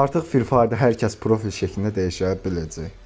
Artıq Free Fire-da hər kəs profil şəklində dəyişə biləcək.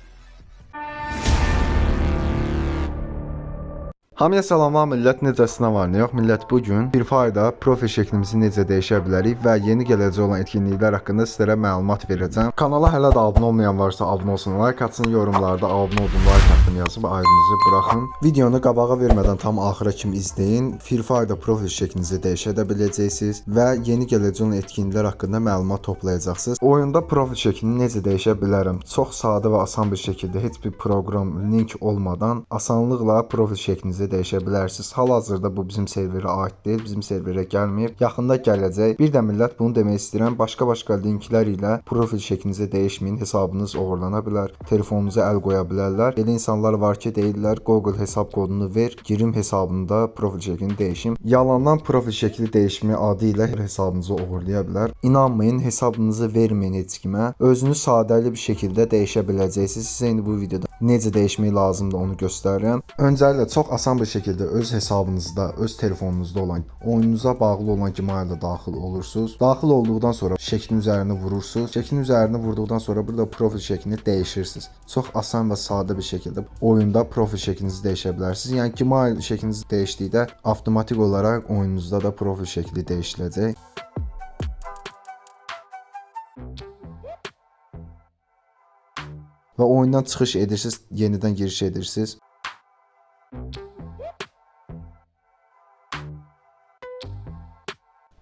Hamıya salamlar millət, necəsinə var, nə yox millət bu gün Free Fire-da profil şəklimizi necə dəyişə bilərik və yeni gələcək olan etkinliklər haqqında sizlərə məlumat verəcəm. Kanala hələ də abunə olmayan varsa abunə olsun, like atsın, yorumlarda abunə oldum, like atdım yazıb ayrınızı buraxın. Videonu qabağa vermədən tam axıra kimi izləyin. Free Fire-da profil şəklinizi dəyişə də biləcəksiniz və yeni gələcək olan etkinliklər haqqında məlumat toplayacaqsınız. Oyunda profil şəklini necə dəyişə bilərəm? Çox sadə və asan bir şəkildə heç bir proqram, link olmadan asanlıqla profil şəklinizi dəyişə bilərsiniz. Hal-hazırda bu bizim serverə aid deyil, bizim serverə gəlməyib. Yaxında gələcək. Bir də millət bunu demək istəyirəm. Başqa-başqa linklər ilə profil şəklinizi dəyişməyin, hesabınız oğurlana bilər. Telefonunuza əl qoya bilərlər. Elə insanlar var ki, deyirlər Google hesab kodunu ver, girim hesabında profil şəklini dəyişim. Yalandan profil şəkli dəyişmə adı ilə hesabınızı oğurlaya bilər. İnanmayın, hesabınızı verməyin heç kimə. Özünüz sadəli bir şəkildə dəyişə biləcəksiniz. Sizə indi bu videoda necə dəyişmək lazımdır onu göstərirəm. Öncəliklə çox asan bir şəkildə öz hesabınızda, öz telefonunuzda olan oyununuza bağlı olan Gmail ilə daxil olursunuz. Daxil olduqdan sonra şəklin üzərinə vurursunuz. Şəklin üzərinə vurduqdan sonra burada profil şəklini dəyişirsiniz. Çox asan və sadə bir şəkildə oyunda profil şəklinizi dəyişə bilərsiniz. Yəni Gmail şəklinizi dəyişdikdə avtomatik olaraq oyununuzda da profil şəkli dəyişiləcək. Və oyundan çıxış edirsiniz, yenidən giriş edirsiniz.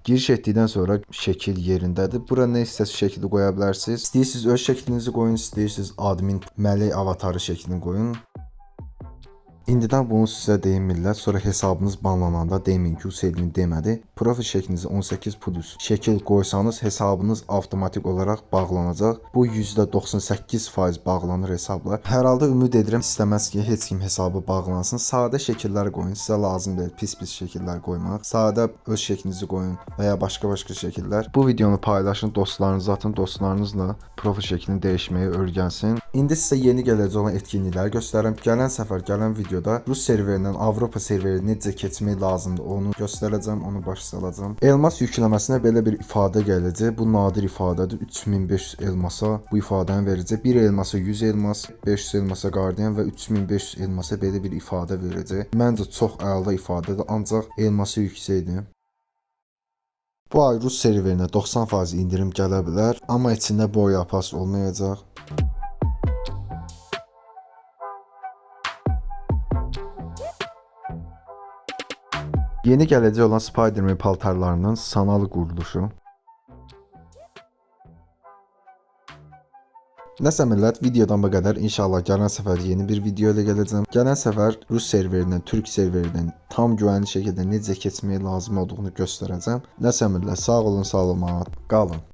Giriş etdikdən sonra şəkil yerindədir. Bura nə istəsəz şəkli qoya bilərsiniz. İstəyirsiniz öz şəklinizi qoyun, istəyirsiniz admin mələk avatarı şəklini qoyun. İndidən bunu sizə deyim millət, sonra hesabınız banlananda deyin ki, Hüseynin demədi. Profil şəklinizi 18 plus şəkil qoysanız hesabınız avtomatik olaraq bağlanacaq. Bu %98% bağlanır hesabla. Hər halda ümid edirəm istəməz ki, heç kim hesabı bağlansın. Sadə şəkillər qoyun. Sizə lazım deyil pis-pis şəkillər qoymaq. Sadə öz şəklinizi qoyun və ya başqa-başqa şəkillər. Bu videonu paylaşın, dostlarınıza atın, dostlarınızla profil şəklini dəyişməyi öyrənsin. İndi sizə yeni gələcək olan etkinlikləri göstərirəm. Gələn səfər, gələn videoda Rus serverindən Avropa serverinə necə keçmək lazımdır onu göstərəcəm, onu baş salacağam. Elmas yükləməsinə belə bir ifadə gələcək. Bu nadir ifadədir. 3500 elmasa bu ifadəni verəcək. 1 elmasa 100 elmas, 500 elmasa qardiyan və 3500 elmasa belə bir ifadə verəcək. Məncə çox əla ifadədir, ancaq elması yüksəkdir. Bu ay Rus serverinə 90% indirim gələ bilər, amma içində boy apas olmayacaq. Yeni gələcək olan Spider-Man paltarlarının sanal quruluşu. Nəsə millət, videodan bu qədər. İnşallah gələn səfər yeni bir video ilə gələcəm. Gələn səfər Rus serverindən, Türk serverindən tam güvənli şəkildə necə keçmək lazım olduğunu göstərəcəm. Nəsə millət, sağ olun, salamat qalın.